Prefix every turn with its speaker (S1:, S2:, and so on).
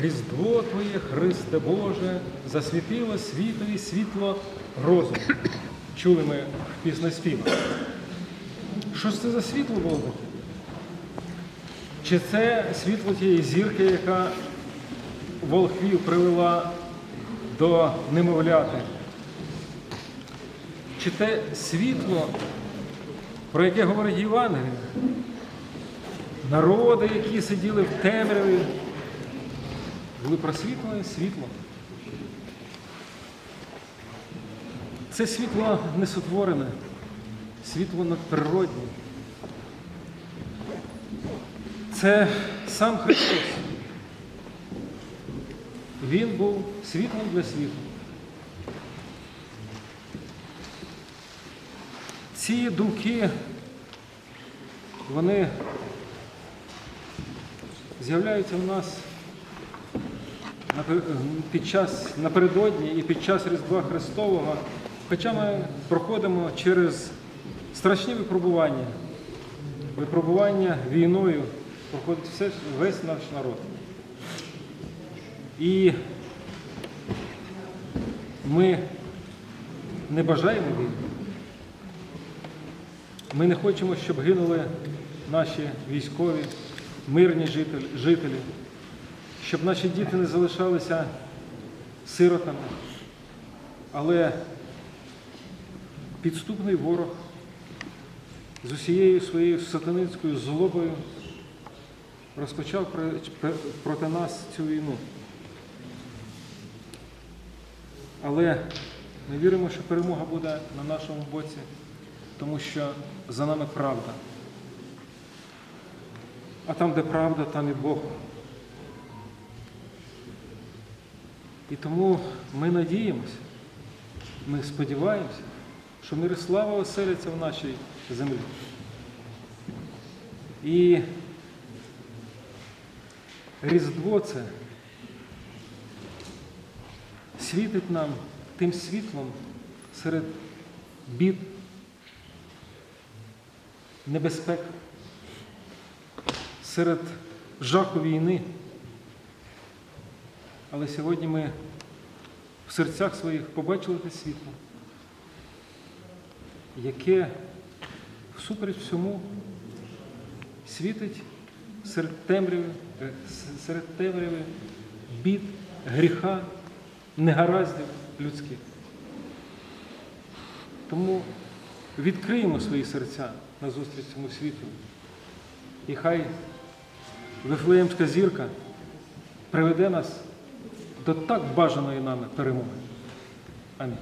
S1: Різдво Твоє, Христе Боже, засвітило світові світло розуму. Чули ми в піснеспіві. Що ж це за світло було? Чи це світло тієї зірки, яка волхвів привела до немовляти? Чи те світло, про яке говорить Євангеліє? Народи, які сиділи в темряві, були просвітлені світлом. Це світло несотворене, світло надприроднє. Це сам Христос. Він був світлом для світу. Ці думки, вони з'являються в нас під час напередодні і під час Різдва Христового, хоча ми проходимо через страшні випробування, випробування війною проходить все, весь наш народ. І ми не бажаємо війни. Ми не хочемо, щоб гинули наші військові, мирні жителі, щоб наші діти не залишалися сиротами. Але підступний ворог з усією своєю сатаницькою злобою розпочав проти нас цю війну. Але ми віримо, що перемога буде на нашому боці, тому що за нами правда. А там, де правда, там і Бог. І тому ми надіємося, ми сподіваємося, що мир слава оселяться в нашій землі. І Різдво це світить нам тим світлом серед бід, небезпек, серед жаху війни. Але сьогодні ми в серцях своїх побачили те світло, яке всупереч всьому світить серед темряви, е, серед темряви бід, гріха, негараздів людських. Тому відкриємо свої серця на зустріч цьому світу. І хай Вифлеємська зірка приведе нас до так бажаної нами перемоги. Амінь.